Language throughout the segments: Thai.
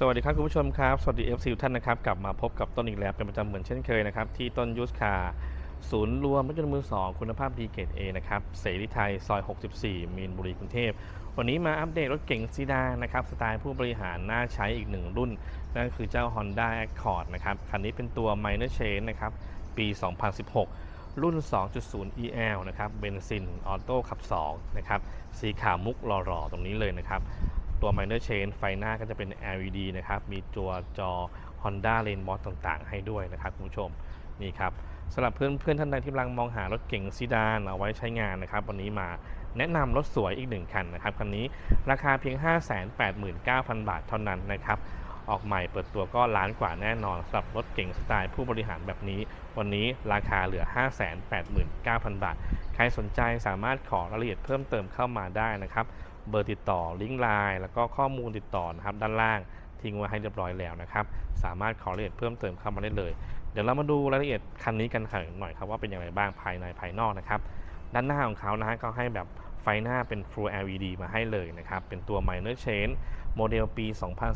สวัสดีครับคุณผู้ชมครับ สวัสดี FC ทุกท่านนะครับ กลับมาพบกับต้นอีกแล้วเป็นประจำเหมือนเช่นเคยนะครับ ที่ต้นยูสคาศูนย์รวมรถยนต์มือ2คุณภาพดีเกรด A นะครับ เสรีไทย ซอย 64 มีนบุรีกรุงเทพ วันนี้มาอัปเดตรถเก๋งซีดานนะครับ สไตล์ผู้บริหารน่าใช้อีกหนึ่งรุ่น นั่นคือเจ้า Honda Accord นะครับ คันนี้เป็นตัว Minor Change นะครับ ปี 2016 รุ่น 2.0 EL นะครับเบนซินออโต้ขับ2นะครับสีขาวมุกหล่อๆตรงนี้เลยนะครับ ตัว Minor Change ไฟหน้าก็จะเป็น LED นะครับ มีตัวจอ Honda Lane m o d ต่างๆ ให้ด้วยนะครับคุณผู้ชม นี่ครับสำหรับเพื่อนเพื่อนท่านใดที่กำลังมองหารถเก๋งซีดานเอาไว้ใช้งานนะครับ วันนี้มาแนะนำรถสวยอีกหนึ่งคันนะครับคันนี้ราคาเพียง 589,000 บาทเท่านั้นนะครับออกใหม่เปิดตัวก็ล้านกว่าแน่นอนสำหรับรถเก๋งสไตล์ผู้บริหารแบบนี้ วันนี้ราคาเหลือ 589,000 บาท ใครสนใจสามารถขอรายละเอียดเพิ่มเติมเข้ามาได้นะครับ เบอร์ติดต่อลิงก์ไลน์แล้วก็ข้อมูลติดต่อนะครับด้านล่างทิ้งไว้ให้เรียบร้อยแล้วนะครับ สามารถขอรายละเอียดเพิ่มเติมเข้ามาได้เลย เดี๋ยวเรามาดูรายละเอียดคันนี้กันหน่อยครับว่าเป็นอย่างไรบ้างภายในภายนอกนะครับ ด้านหน้าของเขานะฮะก็ให้แบบไฟหน้าเป็น Full LED มาให้เลยนะครับ เป็นตัว Minor Change โมเดลปี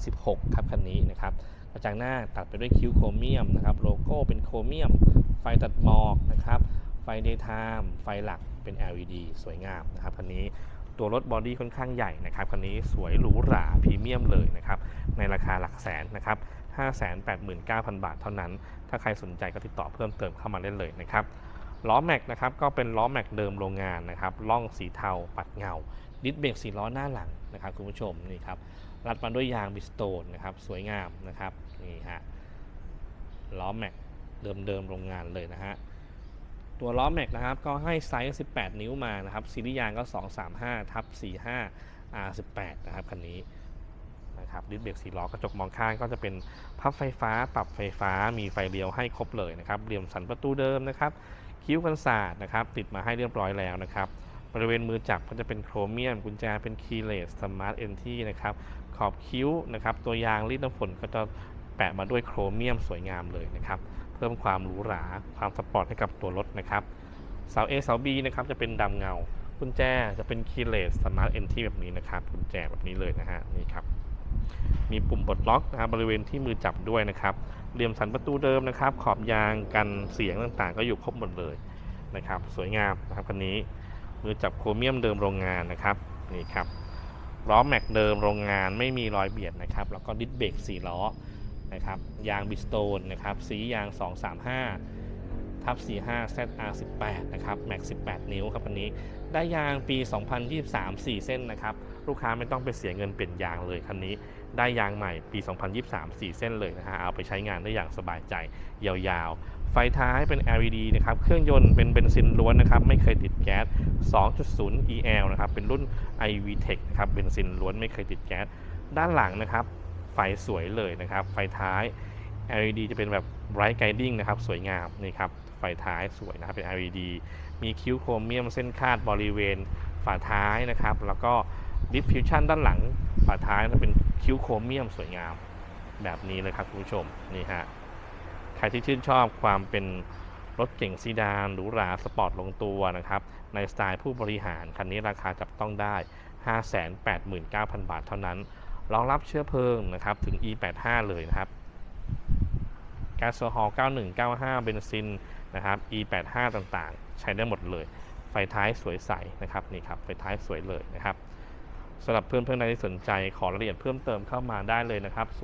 2016 ครับคันนี้นะครับกระจังหน้าตัดไปด้วยคิ้วโครเมียมนะครับ โลโก้เป็นโครเมียม ไฟตัดหมอกนะครับ ไฟ Daytime ไฟหลักเป็น LED สวยงามนะครับคันนี้ ตัวรถบอดี้ค่อนข้างใหญ่นะครับคันนี้สวยหรูหราพรีเมียมเลยนะครับในราคาหลักแสนนะครับ589,000 บาทเท่านั้น ถ้าใครสนใจก็ติดต่อเพิ่มเติมเข้ามาได้เลยนะครับล้อแม็กนะครับก็เป็นล้อแม็กเดิมโรงงานนะครับล่องสีเทาปัดเงา ดิสเบรกสีล้อหน้าหลังนะครับคุณผู้ชมนี่ครับรัดมาด้วยยางบิสโตนนะครับสวยงามนะครับนี่ฮะล้อแม็กเดิมๆโรงงานเลยนะฮะ ตัวล้อแม็กนะครับก็ให้ไซส์ 18 นิ้วมานะครับซีรีส์ยางก็ 235ทับ45 R18 นะครับคันนี้นะครับดิสเบรกสีล้อกระจกมองข้างก็จะเป็นพับไฟฟ้า ปรับไฟฟ้ามีไฟเลี้ยวให้ครบเลยนะครับเหลี่ยมสันประตูเดิมนะครับคิ้วกันศาสตร์นะครับติดมาให้เรียบร้อยแล้วนะครับบริเวณมือจับก็จะเป็นโครเมียม กุญแจเป็นคีย์เลสสมาร์ทเอนทีนะครับขอบคิ้วนะครับตัวยางรีดน้ำฝนก็จะแปะมาด้วยโครเมียมสวยงามเลยนะครับ พิ่มความหรูหรา ความสปอร์ตให้กับตัวรถนะครับเสา A เสา B นะครับจะเป็นดำเงากุญแจจะเป็นคีย์เลสสมาร์ทเอนทีแบบนี้นะครับกุญแจแบบนี้เลยนะฮะนี่ครับมีปุ่มปลดล็อกนะครับบริเวณที่มือจับด้วยนะครับเหลี่ยมสันประตูเดิมนะครับ ขอบยางกันเสียงต่างๆ ก็อยู่ครบหมดเลยนะครับ สวยงามนะครับคันนี้มือจับโครเมียมเดิมโรงงานนะครับนี่ครับล้อแม็กเดิมโรงงานไม่มีรอยเบียดนะครับ แล้วก็ดิสเบรก4ล้อ นะครับ ยางบิสโตนนะครับ สียาง 235ทับ45 ZR18 นะครับแม็ก18 นิ้วครับอันนี้ ได้ยางปี 2023 4 เส้นนะครับ ลูกค้าไม่ต้องไปเสียเงินเปลี่ยนยางเลยคันนี้ ได้ยางใหม่ปี 2023 4 เส้นเลยนะฮะ เอาไปใช้งานได้อย่างสบายใจยาวๆไฟท้ายเป็น LED นะครับ เครื่องยนต์เป็นเบนซินล้วนนะครับ ไม่เคยติดแก๊ส 2.0 EL นะครับ เป็นรุ่น iVTEC นะครับ เบนซินล้วนไม่เคยติดแก๊ส ด้านหลังนะครับ ไฟสวยเลยนะครับ ไฟท้าย LED จะเป็นแบบ bright guiding นะครับ สวยงามนี่ครับ ไฟท้ายสวยนะครับ เป็น LED มีคิ้วโครเมียมเส้นคาดบริเวณฝาท้ายนะครับ แล้วก็ diffusion ด้านหลังฝาท้ายจะเป็นคิ้วโครเมียมสวยงามแบบนี้เลยครับคุณผู้ชมนี่ฮะใครที่ชื่นชอบความเป็นรถเก่งซีดานหรูหราสปอร์ตลงตัวนะครับ ในสไตล์ผู้บริหาร คันนี้ราคาจับต้องได้ 589,000 บาทเท่านั้น รองรับเชื้อเพลิงนะครับถึง E85 เลยนะครับก๊าซโซฮอล์9195 เบนซินนะครับ E85 ต่างๆ ใช้ได้หมดเลย ไฟท้ายสวยใสนะครับนี่ครับไฟท้ายสวยเลยนะครับสำหรับเพื่อนเพื่อนใดที่สนใจขอรายละเอียดเพิ่มเติมเข้ามาได้เลยนะครับ 095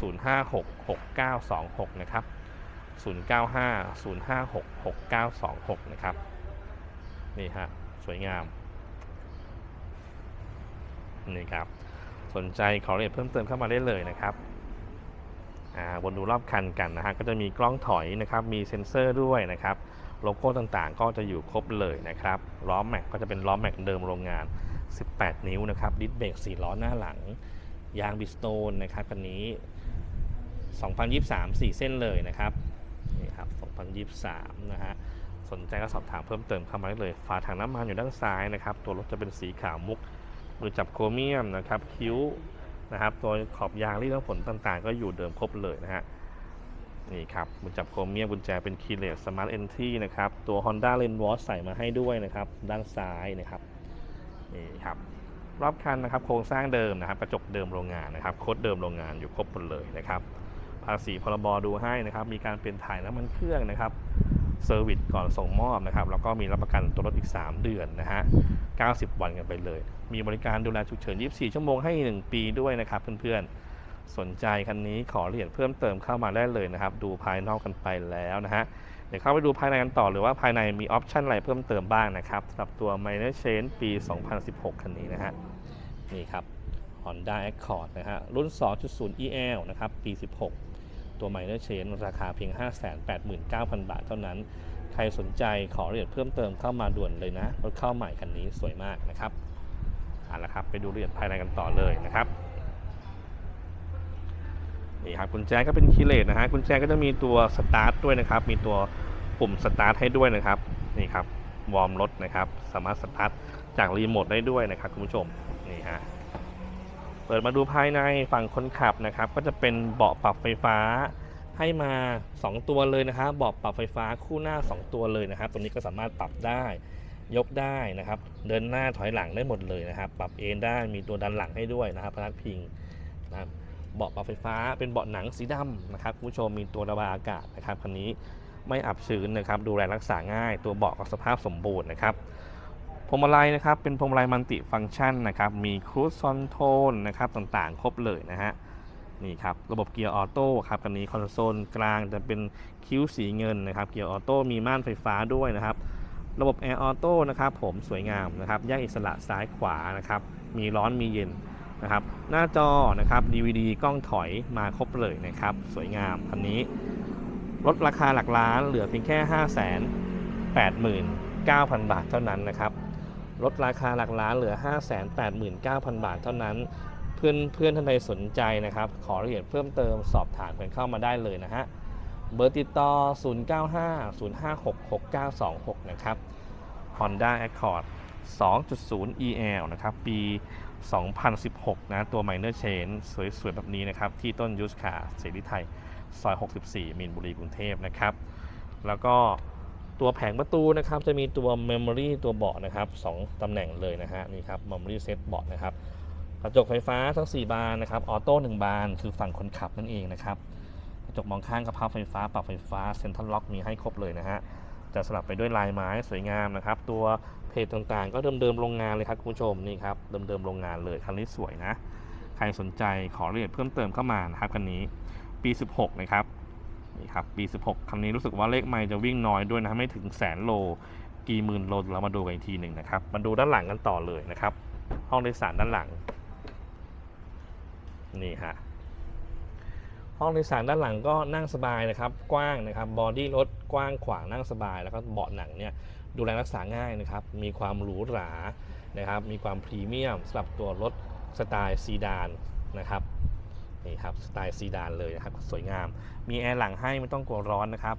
056 6926 นะครับ 095 056 6926 นะครับ นี่ฮะสวยงาม นี่ครับ สนใจขอละเอียดเพิ่มเติมเข้ามาได้เลยนะครับอ่าวนดูรอบคันกันนะฮะก็จะมีกล้องถอยนะครับมีเซ็นเซอร์ด้วยนะครับโลโก้ต่างๆ ก็จะอยู่ครบเลยนะครับล้อแม็กก็จะเป็นล้อแม็กเดิมโรงงาน 18 นิ้วนะครับดิสเบรก4ล้อหน้าหลัง ยางบิสโตนนะครับคันนี้ 2023 4 เส้นเลยนะครับนี่ครับ 2023 นะฮะสนใจก็สอบถามเพิ่มเติมเข้ามาได้เลย ฝาถังน้ำมันอยู่ด้านซ้ายนะครับ ตัวรถจะเป็นสีขาวมุก มือจับโครเมียมนะครับคิ้วนะครับตัวขอบยางรีดน้ำฝนต่างๆ ก็อยู่เดิมครบเลยนะฮะนี่ครับมือจับโครเมียมกุญแจเป็นคีเลสสมาร์ทเอนทีนะครับตัว Honda l a n w a t c h ใส่มาให้ด้วยนะครับด้านซ้ายนะครับนี่ครับรอบคันนะครับโครงสร้างเดิมนะครับกระจกเดิมโรงงานนะครับโคดเดิมโรงงานอยู่ครบหมดเลยนะครับภาษีพรบดูให้นะครับมีการเปลี่ยนถ่ายน้ำมันเครื่องนะครับ เซอร์วิสก่อนส่งมอบนะครับแล้วก็มีรับประกันตัวรถอีก 3 เดือนนะฮะ 90 วันกันไปเลย มีบริการดูแลฉุกเฉิน 24 ชั่วโมงให้ 1 ปีด้วยนะครับเพื่อนๆ สนใจคันนี้ขอละเอียดเพิ่มเติมเข้ามาได้เลยนะครับ ดูภายนอกกันไปแล้วนะฮะ เดี๋ยวเข้าไปดูภายในกันต่อหรือว่าภายในมีออปชันอะไรเพิ่มเติมบ้างนะครับสำหรับตัว Minor Change ปี 2016 คันนี้นะฮะ นี่ครับ Honda Accord นะฮะ รุ่น 2.0 EL นะครับ ปี 16 ตัว Minor Change ราคาเพียง 589,000 บาทเท่านั้น ใครสนใจขอรายละเอียดเพิ่มเติมเข้ามาด่วนเลยนะ รถเข้าใหม่คันนี้สวยมากนะครับเอาละครับ ไปดูรายละเอียดภายในกันต่อเลยนะครับนี่ครับกุญแจก็เป็นคีเลสนะฮะกุญแจก็จะมีตัวสตาร์ทด้วยนะครับ มีตัวปุ่มสตาร์ทให้ด้วยนะครับนี่ครับวอร์มรถนะครับ สามารถสตาร์ทจากรีโมทได้ด้วยนะครับคุณผู้ชมนี่ฮะ เปิดมาดูภายในฝั่งคนขับนะครับ ก็จะเป็นเบาะปรับไฟฟ้า ให้มา 2 ตัวเลยนะครับเบาะปรับไฟฟ้าคู่หน้า 2 ตัวเลยนะครับ ตรงนี้ก็สามารถปรับได้ยกได้นะครับ เดินหน้าถอยหลังได้หมดเลยนะครับ ปรับเอนได้มีตัวดันหลังให้ด้วยนะครับพนักพิงนะครับเบาะปรับไฟฟ้าเป็นเบาะหนังสีดำนะครับคุณผู้ชมมีตัวระบายอากาศนะครับคันนี้ไม่อับชื้นนะครับ ดูแลรักษาง่าย ตัวเบาะก็สภาพสมบูรณ์นะครับ พวงมาลัยนะครับเป็นพวงมาลัยมัลติฟังก์ชันนะครับมีครูซคอนโทรลนะครับต่างๆ ครบเลยนะฮะนี่ครับระบบเกียร์ออโต้ครับคันนี้คอนโซลกลางจะเป็นคิ้วสีเงินนะครับเกียร์ออโต้มีม่านไฟฟ้าด้วยนะครับ ระบบแอร์ออโต้นะครับผมสวยงามนะครับแยกอิสระซ้ายขวานะครับมีร้อนมีเย็นนะครับหน้าจอนะครับ DVD กล้องถอยมาครบเลยนะครับ สวยงามคันนี้ลดราคาหลักล้านเหลือเพียงแค่ 5 8 9 0 0 0 บาทเท่านั้นนะครับ ลดราคาหลักล้านเหลือ 5 8 9 0 0 0 บาทเท่านั้น เพื่อนเพื่อนท่านใดสนใจนะครับ ขอรายละเอียดเพิ่มเติมสอบถามกันเข้ามาได้เลยนะฮะ เบอร์ติดต่อ 0950566926 นะครับ Honda Accord 2.0 EL นะครับ ปี 2016 นะ ตัว Minor Change สวยๆ แบบนี้นะครับ ที่ต้นยูสคาเสรีไทย ซอย 64 มีนบุรีกรุงเทพนะครับ แล้วก็ ตัวแผงประตูนะครับจะมีตัว Memory ตัวเบาะนะครับ2ตำแหน่งเลยนะฮะนี่ครับ Memory Set เบาะนะครับกระจกไฟฟ้าทั้ง 4 บานนะครับออโต้1บานคือฝั่งคนขับนั่นเองนะครับกระจกมองข้างกับพับไฟฟ้าปรับไฟฟ้าเซ็นทรัลล็อกมีให้ครบเลยนะฮะจะสลับไปด้วยลายไม้สวยงามนะครับ ตัวเพจต่างๆ ก็เดิมๆโรงงานเลยครับคุณผู้ชมนี่ครับเดิมๆโรงงานเลยคันนี้สวยนะ ใครสนใจขอรายละเอียดเพิ่มเติมเข้ามานะครับคันนี้ปี 16 นะครับ นี่ครับปี16 คันนี้รู้สึกว่าเลขไมล์จะวิ่งน้อยด้วยนะ ไม่ถึงแสนโล กี่หมื่นโลเรามาดูกันอีกทีหนึ่งนะครับ มาดูด้านหลังกันต่อเลยนะครับ ห้องโดยสารด้านหลัง นี่ฮะ ห้องโดยสารด้านหลังก็นั่งสบายนะครับ กว้างนะครับ บอดี้รถกว้างขวางนั่งสบาย แล้วก็เบาะหนังเนี่ยดูแลรักษาง่ายนะครับ มีความหรูหรา นะครับ มีความพรีเมียมสำหรับตัวรถสไตล์ซีดานนะครับ นี่ครับสไตล์ซีดานเลยนะครับ สวยงาม มีแอร์หลังให้ไม่ต้องกลัวร้อนนะครับ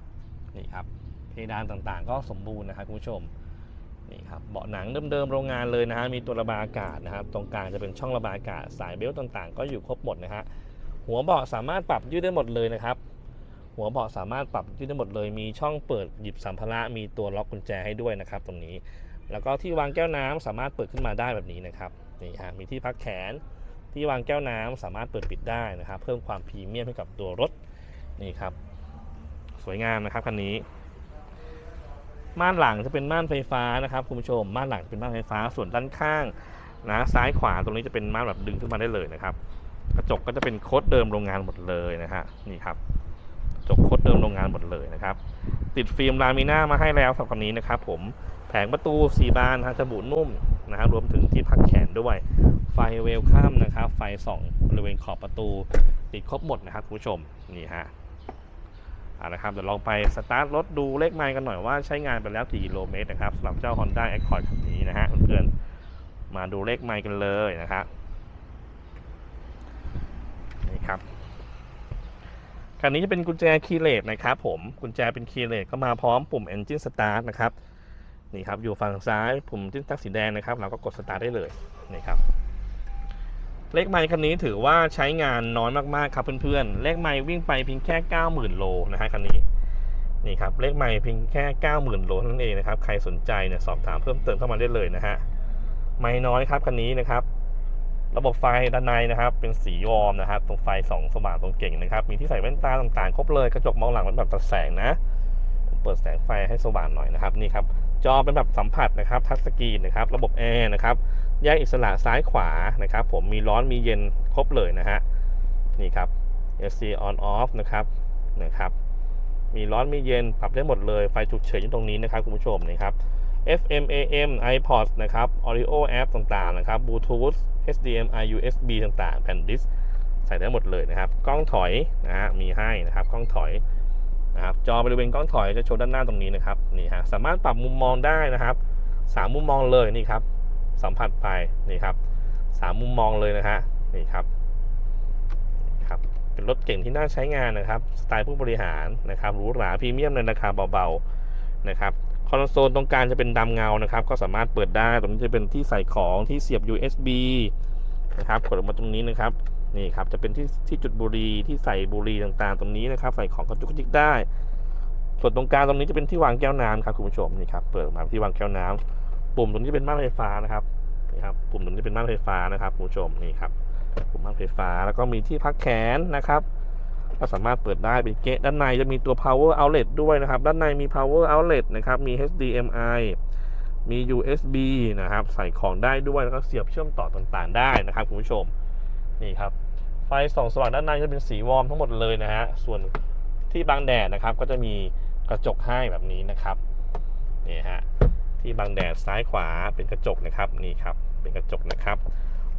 นี่ครับเพดานต่างๆ ก็สมบูรณ์นะครับคุณผู้ชมนี่ครับเบาะหนังเดิมๆโรงงานเลยนะฮะมีตัวระบายอากาศนะครับ ตรงกลางจะเป็นช่องระบายอากาศสายเบลต์ต่างๆ ก็อยู่ครบหมดนะฮะหัวเบาะสามารถปรับยืดได้หมดเลยนะครับ หัวเบาะสามารถปรับยืดได้หมดเลย มีช่องเปิดหยิบสัมภาระมีตัวล็อกกุญแจให้ด้วยนะครับ ตรงนี้ แล้วก็ที่วางแก้วน้ำสามารถเปิดขึ้นมาได้แบบนี้นะครับนี่ฮะมีที่พักแขน ที่วางแก้วน้ำสามารถเปิดปิดได้นะครับ เพิ่มความพรีเมียมให้กับตัวรถนี่ครับ สวยงามนะครับคันนี้ ม่านหลังจะเป็นม่านไฟฟ้านะครับคุณผู้ชม ม่านหลังจะเป็นม่านไฟฟ้าส่วนด้านข้างนะซ้ายขวาตรงนี้จะเป็นม่านแบบดึงขึ้นมาได้เลยนะครับ กระจกก็จะเป็นโค้ดเดิมโรงงานหมดเลยนะฮะนี่ครับกระจกโค้ดเดิมโรงงานหมดเลยนะครับ ติดฟิล์มลามิน่ามาให้แล้วสำหรับคันนี้นะครับ ผมแผงประตูสีบานฮะจะบุนุ่ม นะครับรวมถึงที่พักแขนด้วย ไฟเวลคัมนะครับ ไฟส่องบริเวณขอบประตู ติดครบหมดนะครับคุณผู้ชมนี่ฮะเอาละครับเดี๋ยวลองไปสตาร์ทรถดูเลขไมล์กันหน่อยว่าใช้งานไปแล้วกี่กิโลเมตรนะครับสำหรับเจ้า Honda Accord คันนี้นะฮะเพื่อนๆมาดูเลขไมล์กันเลยนะครับนี่ครับคันนี้จะเป็นกุญแจคีย์เลสนะครับผมกุญแจเป็นคีย์เลสก็มาพร้อมปุ่ม Engine Start นะครับ นี่ครับอยู่ฝั่งซ้ายปุ่มจิ้นตักสีแดงนะครับ เราก็กด Start ได้เลยนี่ครับเลขไมล์คันนี้ถือว่าใช้งานน้อยมากๆครับเพื่อนๆเลขไมล์วิ่งไปเพียงแค่ 90,000 โลนะฮะคันนี้นี่ครับเลขไมล์เพียงแค่ 90,000 โลนั้นเองนะครับใครสนใจเนี่ยสอบถามเพิ่มเติมเข้ามาได้เลยนะฮะไมล์น้อยครับคันนี้นะครับ ระบบไฟด้านในนะครับ เป็นสีวอมนะครับ ตรงไฟสองสว่างตรงเก่งนะครับ มีที่ใส่แว่นตาต่างๆ ครบเลยกระจกมองหลังเป็นแบบตัดแสงนะ เปิดแสงไฟให้สว่างหน่อยนะครับนี่ครับ จอเป็นแบบสัมผัสนะครับทัชสกรีนนะครับระบบแอร์นะครับแยกอิสระซ้ายขวานะครับ ผมมีร้อนมีเย็นครบเลยนะฮะนี่ครับ AC on off นะครับนะครับมีร้อนมีเย็นปรับได้หมดเลยไฟฉุกเฉินอยู่ตรงนี้นะครับคุณผู้ชมนะครับ FM AM iPod นะครับ Audio App ต่างๆนะครับ Bluetooth HDMI USB ต่างๆ แผ่นดิสใส่ได้หมดเลยนะครับ กล้องถอยนะฮะมีให้นะครับ กล้องถอย นะครับจอบริเวณกล้องถอยจะโชว์ด้านหน้าตรงนี้นะครับนี่ฮะสามารถปรับมุมมองได้นะครับสามมุมมองเลยนี่ครับสัมผัสไปนี่ครับสามมุมมองเลยนะฮะนี่ครับครับเป็นรถเก่งที่น่าใช้งานนะครับสไตล์ผู้บริหารนะครับหรูหราพรีเมียมในราคาเบาๆนะครับคอนโซลตรงกลางจะเป็นดำเงานะครับ ก็สามารถเปิดได้ตรงนี้จะเป็นที่ใส่ของที่เสียบ USB นะครับกดออกมาตรงนี้นะครับ นี่ครับจะเป็นที่ที่จุดบุหรี่ที่ใส่บุหรี่ต่างๆ ตรงนี้นะครับใส่ของกระจุกกระจิกได้ ส่วนตรงกลางตรงนี้จะเป็นที่วางแก้วน้ำครับคุณผู้ชมนี่ครับเปิดออกมาที่วางแก้วน้ำปุ่มตรงนี้เป็นม่านไฟฟ้านะครับนี่ครับปุ่มตรงนี้เป็นม่านไฟฟ้านะครับคุณผู้ชมนี่ครับปุ่มม่านไฟฟ้าแล้วก็มีที่พักแขนนะครับก็สามารถเปิดได้เป็นเกะด้านในจะมีตัว power outlet ด้วยนะครับ ด้านในมี power outlet นะครับ มี HDMI มี USB นะครับ ใส่ของได้ด้วย แล้วก็เสียบเชื่อมต่อต่างๆ ได้นะครับคุณผู้ชม นี่ครับ ไฟส่องสว่างด้านในจะเป็นสีวอร์มทั้งหมดเลยนะฮะ ส่วนที่บังแดดนะครับ ก็จะมีกระจกให้แบบนี้นะครับ นี่ฮะ ที่บังแดดซ้ายขวาเป็นกระจกนะครับ นี่ครับ เป็นกระจกนะครับ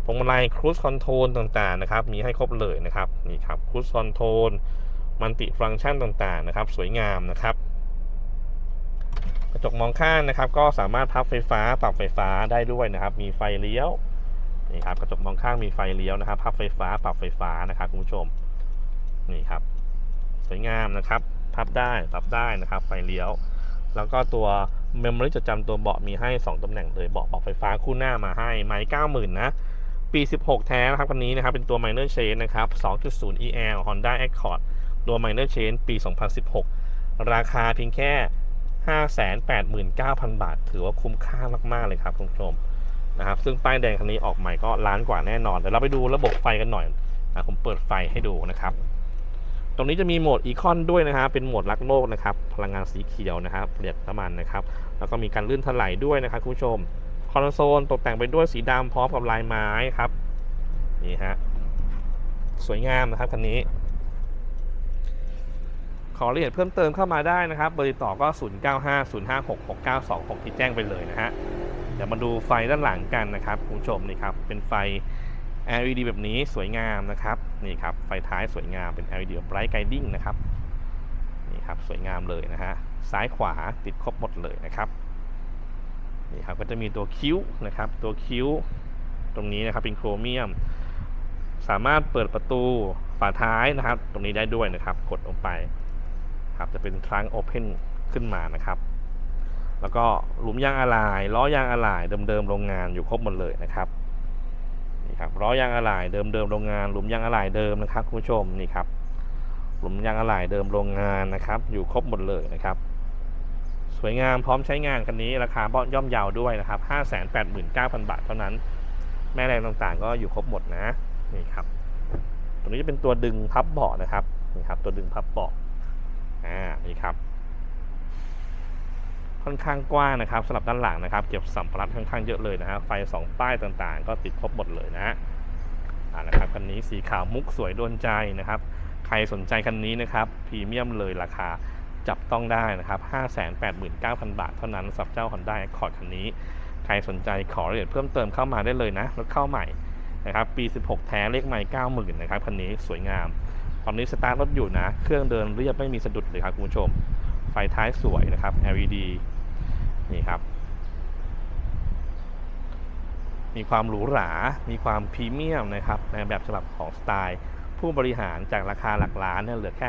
พวงมาลัยครู i คอนโทรลต่างๆนะครับ มีให้ครบเลยนะครับ นี่ครับครู i คอนโทรลมันติฟังก์ชันต่างๆนะครับ สวยงามนะครับ กระจกมองข้างนะครับ ก็สามารถพับไฟฟ้าปรับไฟฟ้าได้ด้วยนะครับ มีไฟเลี้ยว นี่ครับกระจกมองข้างมีไฟเลี้ยวนะครับพับไฟฟ้าปรับไฟฟ้านะครับคุณผู้ชมนี่ครับ สวยงามนะครับพับได้ปรับได้นะครับไฟเลี้ยว แล้วก็ตัวเมมโมรี่จดจำตัวเบาะมีให้ 2ตำแหน่งเลยเบาะปรับไฟฟ้าคู่หน้ามาให้ไม้90,000นะปี 16 แท้นะครับคันนี้นะครับเป็นตัว Minor Change นะครับ 2.0 EL Honda Accord ตัว Minor Change ปี 2016 ราคาเพียงแค่ 589,000 บาท ถือว่าคุ้มค่ามาก ๆ เลยครับคุณผู้ชม นะครับ ซึ่งป้ายแดงคันนี้ออกใหม่ก็ล้านกว่าแน่นอนเดี๋ยวเราไปดูระบบไฟกันหน่อยนะผมเปิดไฟให้ดูนะครับ ตรงนี้จะมีโหมดอีคอนด้วยนะครับเป็นโหมดรักโลกนะครับ พลังงานสีเขียวนะครับประหยัดน้ำมันนะครับ แล้วก็มีการลื่นถลายด้วยนะครับคุณผู้ชม คอนโซลตกแต่งไปด้วยสีดำพร้อมกับลายไม้ครับ นี่ฮะ สวยงามนะครับคันนี้ อรายละเอียดเพิ่มเติมเข้ามาได้นะครับเบอร์ติดต่อก็ 0950566926 ที่แจ้งไปเลยนะฮะเดี๋ยวมาดูไฟด้านหลังกันนะครับคุณผู้ชมนี่ครับเป็นไฟ LED แบบนี้สวยงามนะครับนี่ครับไฟท้ายสวยงามเป็น LED Bright Guiding นะครับนี่ครับสวยงามเลยนะฮะซ้ายขวาติดครบหมดเลยนะครับนี่ครับก็จะมีตัวคิ้วนะครับตัวคิ้วตรงนี้นะครับเป็นโครเมียม สามารถเปิดประตูฝาท้ายนะครับ ตรงนี้ได้ด้วยนะครับ กดลงไป ครับ จะเป็นทรังโอเพนขึ้นมานะครับ แล้วก็หลุมยางอะไหล่ล้อยางอะไหล่เดิมๆโรงงานอยู่ครบหมดเลยนะครับนี่ครับล้อยางอะไหล่เดิมๆโรงงาน หลุมยางอะไหล่เดิมนะครับคุณผู้ชมนี่ครับ หลุมยางอะไหล่เดิมโรงงานนะครับ อยู่ครบหมดเลยนะครับ สวยงามพร้อมใช้งานคันนี้ราคาย่อมเยาวด้วยนะครับ589,000 บาทเท่านั้น แม่แรงต่างๆ ก็อยู่ครบหมดนะนี่ครับตรงนี้จะเป็นตัวดึงพับเบาะนะครับนี่ครับ ตัวดึงพับเบาะ อ่านี่ครับ ค่อนข้างกว้างนะครับสำหรับด้านหลังนะครับ เก็บสัมภาระค่อนข้างเยอะเลยนะฮะไฟสองป้ายต่างๆ ก็ติดครบหมดเลยนะอ่านะครับคันนี้สีขาวมุกสวยโดนใจนะครับ ใครสนใจคันนี้นะครับพรีเมียมเลยราคาจับต้องได้นะครับ 589,000 บาทเท่านั้นสำหรับเจ้า Honda Accord คันนี้ ใครสนใจขอรายละเอียดเพิ่มเติมเข้ามาได้เลยนะรถเข้าใหม่นะครับ ปี 16 แท้เลขใหม่ 90,000 นะครับคันนี้สวยงาม ตอนนี้สตาร์ทรถอยู่นะ เครื่องเดินเรียบไม่มีสะดุดเลยครับคุณผู้ชม ไฟท้ายสวยนะครับ LED นี่ครับ มีความหรูหรา มีความพรีเมียมนะครับ ในแบบฉบับของสไตล์ ผู้บริหารจากราคาหลักล้านเนี่ยเหลือแค่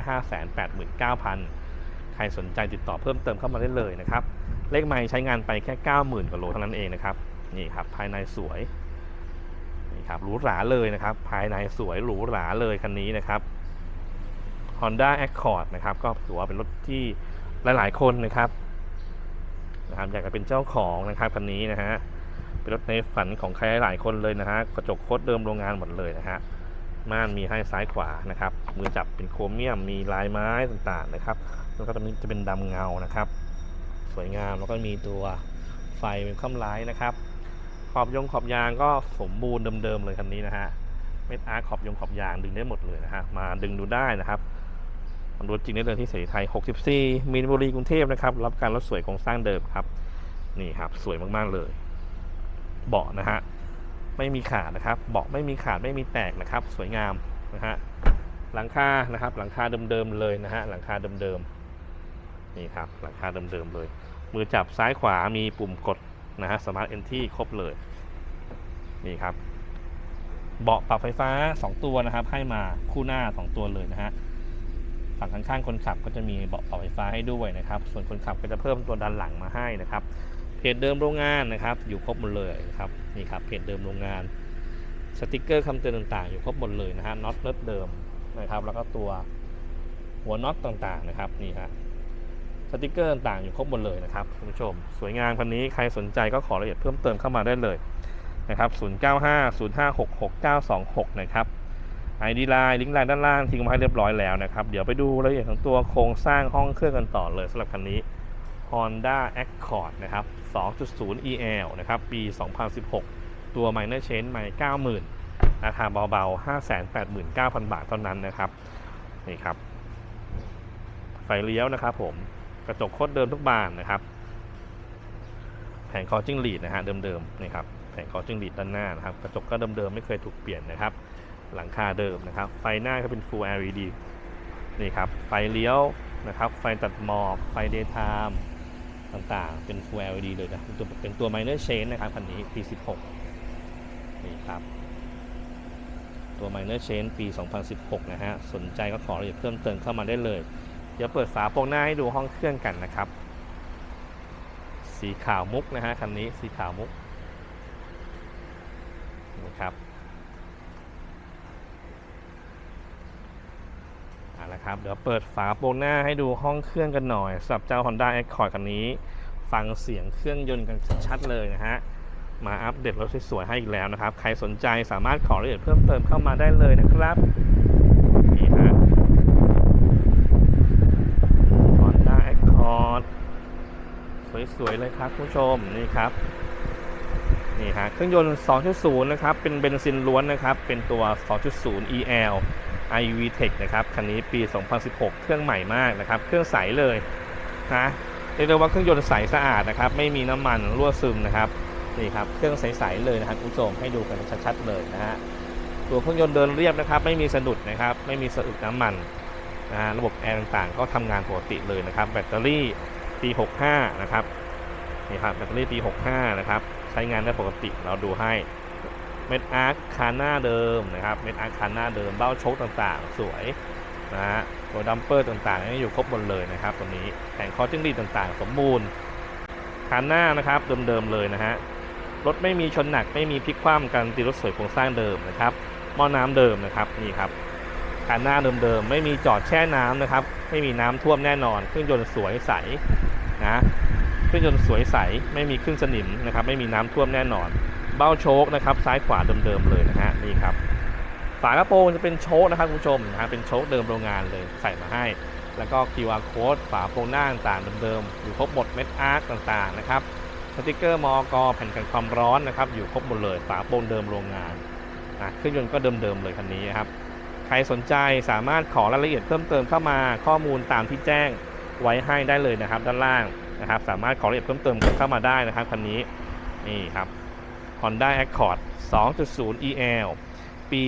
589,000 ใครสนใจติดต่อเพิ่มเติมเข้ามาได้เลยนะครับ เลขไม้ใช้งานไปแค่ 90,000กว่าโลเท่านั้นเองนะครับ นี่ครับ ภายในสวยนี่ครับหรูหราเลยนะครับ ภายในสวยหรูหราเลยคันนี้นะครับ Honda Accord นะครับ ก็ถือว่าเป็นรถที่หลาย ๆ คนนะครับนะครับอยากจะเป็นเจ้าของนะครับคันนี้นะฮะเป็นรถในฝันของใครหลายคนเลยนะฮะกระจกโคตรเดิมโรงงานหมดเลยนะฮะม่านมีให้ซ้ายขวานะครับมือจับเป็นโครเมียมมีลายไม้ต่างๆนะครับ แล้วก็ตรงนี้จะเป็นดำเงานะครับ สวยงามแล้วก็มีตัวไฟเป็นข้ามไลท์นะครับ ขอบยงขอบยางก็สมบูรณ์เดิมๆเลยคันนี้นะฮะเม็ดอาร์ขอบยงขอบยางดึงได้หมดเลยนะฮะมาดึงดูได้นะครับ มาดูจริงได้เลยที่เสรีไทย 64 มีนบุรีกรุงเทพนะครับ รับการรถสวยโครงสร้างเดิมครับ นี่ครับ สวยมากๆเลย เบาะนะฮะ ไม่มีขาดนะครับ เบาะไม่มีขาดไม่มีแตกนะครับ สวยงามนะฮะ หลังคา นะครับ หลังคาเดิมๆเลยนะฮะ หลังคาเดิมๆ นี่ครับ หลังคาเดิมๆเลย มือจับซ้ายขวา มีปุ่มกดนะฮะ สมาร์ทเอนที่ครบเลย นี่ครับ เบาะปรับไฟฟ้า 2 ตัวนะครับ ให้มาคู่หน้า 2 ตัวเลยนะฮะ ฝั่งข้างๆคนขับก็จะมีเบาะปรับไฟฟ้าให้ด้วยนะครับ ส่วนคนขับก็จะเพิ่มตัวดันหลังมาให้นะครับ เพจเดิมโรงงานนะครับ อยู่ครบหมดเลยครับนี่ครับเพจเดิมโรงงาน สติกเกอร์คำเตือนต่างๆ อยู่ครบหมดเลยนะฮะน็อตเลิศเดิมนะครับ แล้วก็ตัวหัวน็อตต่างๆนะครับนี่ฮะสติกเกอร์ต่างๆอยู่ครบหมดเลยนะครับคุณผู้ชม สวยงามคันนี้ใครสนใจก็ขอรายละเอียดเพิ่มเติมเข้ามาได้เลยนะครับ 0950566926 นะครับ ID Line ลิงก์ไลน์ด้านล่างทิ้งไว้เรียบร้อยแล้วนะครับ เดี๋ยวไปดูรายละเอียดของตัวโครงสร้างห้องเครื่องกันต่อเลยสำหรับคันนี้ Honda Accord นะครับ 2.0 EL นะครับ ปี 2016 ตัว Minor Change ใหม่90,000ราคาเบาๆ 589,000 บาทเท่านั้นนะครับ นี่ครับ ไฟเลี้ยวนะครับผม กระจกโคตรเดิมทุกบานนะครับ แผงคอจิ้งหรีดนะฮะเดิมๆนี่ครับ แผงคอจิ้งหรีดด้านหน้านะครับ กระจกก็เดิมๆไม่เคยถูกเปลี่ยนนะครับ หลังคาเดิมนะครับ ไฟหน้าก็เป็น Full LED นี่ครับ ไฟเลี้ยวนะครับ ไฟตัดหมอก ไฟ Daytime ต่างๆ เป็น Full LED เลยนะ เป็นตัวเป็นตัว Minor Change นะครับคันนี้ปี 16 นี่ครับ ตัว Minor Change ปี 2016 นะฮะ สนใจก็ขอรายละเอียดเพิ่มเติมเข้ามาได้เลย เดี๋ยวเปิดฝาโปรงหน้าให้ดูห้องเครื่องกันนะครับ สีขาวมุกนะฮะคันนี้ สีขาวมุกนะครับ เอาละครับ เดี๋ยวเปิดฝาโปรงหน้าให้ดูห้องเครื่องกันหน่อยสำหรับเจ้า Honda Accord คันนี้ ฟังเสียงเครื่องยนต์กันชัดๆเลยนะฮะ มาอัปเดตรถสวยๆให้อีกแล้วนะครับ ใครสนใจสามารถขอรายละเอียดเพิ่มเติมเข้ามาได้เลยนะครับนี่ฮะ Honda Accord สวยๆเลยครับคุณผู้ชมนี่ครับนี่ฮะเครื่องยนต์ 2.0 นะครับ เป็นเบนซินล้วนนะครับ เป็นตัว 2.0 EL iV Tech นะครับคันนี้ปี 2016 เครื่องใหม่มากนะครับ เครื่องใสเลยนะเรียกได้ว่าเครื่องยนต์ใสสะอาดนะครับ ไม่มีน้ำมันรั่วซึมนะครับนี่ครับเครื่องใสๆเลยนะครับคุณผู้ชมให้ดูกันชัดๆเลยนะฮะตัวเครื่องยนต์เดินเรียบนะครับ ไม่มีสะดุดนะครับ ไม่มีสะอึกน้ำมันนะฮะระบบแอร์ต่างๆ ก็ทำงานปกติเลยนะครับ แบตเตอรี่ปี 65 นะครับนี่ครับแบตเตอรี่ปี 65 นะครับ ใช้งานได้ปกติเราดูให้ เม็ดอาร์คคาน่าเดิมนะครับเม็ดอาร์คคาน่าเดิมเบ้าโชคต่างๆ สวยนะฮะตัวดัมเปอร์ต่างๆยังอยู่ครบหมดเลยนะครับตัวนี้แผงคอจิ้งหรีดต่างๆ สมบูรณ์คาน่านะครับเดิมๆเลยนะฮะรถไม่มีชนหนักไม่มีพลิกคว่ำกันตีรถสวยโครงสร้างเดิมนะครับหม้อน้ำเดิมนะครับนี่ครับคันหน้าเดิมๆไม่มีจอดแช่น้ำนะครับ ไม่มีน้ำท่วมแน่นอนเครื่องยนต์สวยใสนะเครื่องยนต์สวยใสไม่มีขึ้นสนิมนะครับ ไม่มีน้ำท่วมแน่นอน เบ้าโชคนะครับซ้ายขวาเดิมๆเลยนะฮะนี่ครับฝากระโปรงจะเป็นโชคนะครับคุณผู้ชมนะฮะเป็นโชคเดิมโรงงานเลยใส่มาให้ แล้วก็ QR code ฝาโปรงหน้าต่างๆเดิมๆอยู่ครบหมดเม็ดอาร์คต่างๆนะครับสติกเกอร์มอกแผ่นกันความร้อนนะครับอยู่ครบหมดเลยฝาโปรงเดิมโรงงานนะเครื่องยนต์ก็เดิมๆเลยคันนี้นครับใครสนใจสามารถขอรายละเอียดเพิ่มเติมเข้ามาข้อมูลตามที่แจ้งไว้ให้ได้เลยนะครับ ด้านล่างนะครับ สามารถขอรายละเอียดเพิ่มเติมเข้ามาได้นะครับคันนี้นี่ครับ Honda Accord 2.0 EL ปี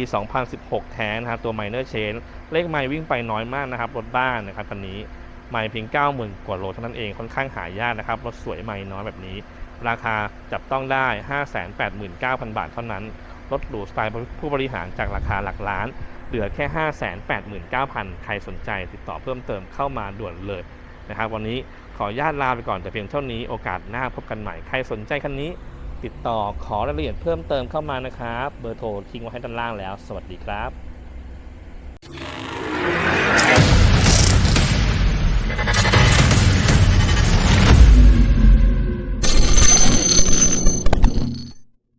2016 แท้นะครับตัว Minor Change เลขไมล์วิ่งไปน้อยมากนะครับรถบ้านนะครับคันนี้ไมล์เพียง 90,000 กว่าโลเท่านั้นเองค่อนข้างหายากนะครับรถสวยไมล์น้อยแบบนี้ ราคาจับต้องได้ 589,000 บาทเท่านั้นรถหรูสไตล์ผู้บริหารจากราคาหลักล้าน เหลือแค่ 589,000 ใครสนใจติดต่อเพิ่มเติมเข้ามาด่วนเลยนะครับวันนี้ขออนุญาตลาไปก่อนแต่เพียงเท่านี้โอกาสหน้าพบกันใหม่ ใครสนใจคันนี้ ติดต่อขอรายละเอียดเพิ่มเติมเข้ามานะครับ เบอร์โทรทิ้งไว้ให้ด้านล่างแล้ว สวัสดีครับ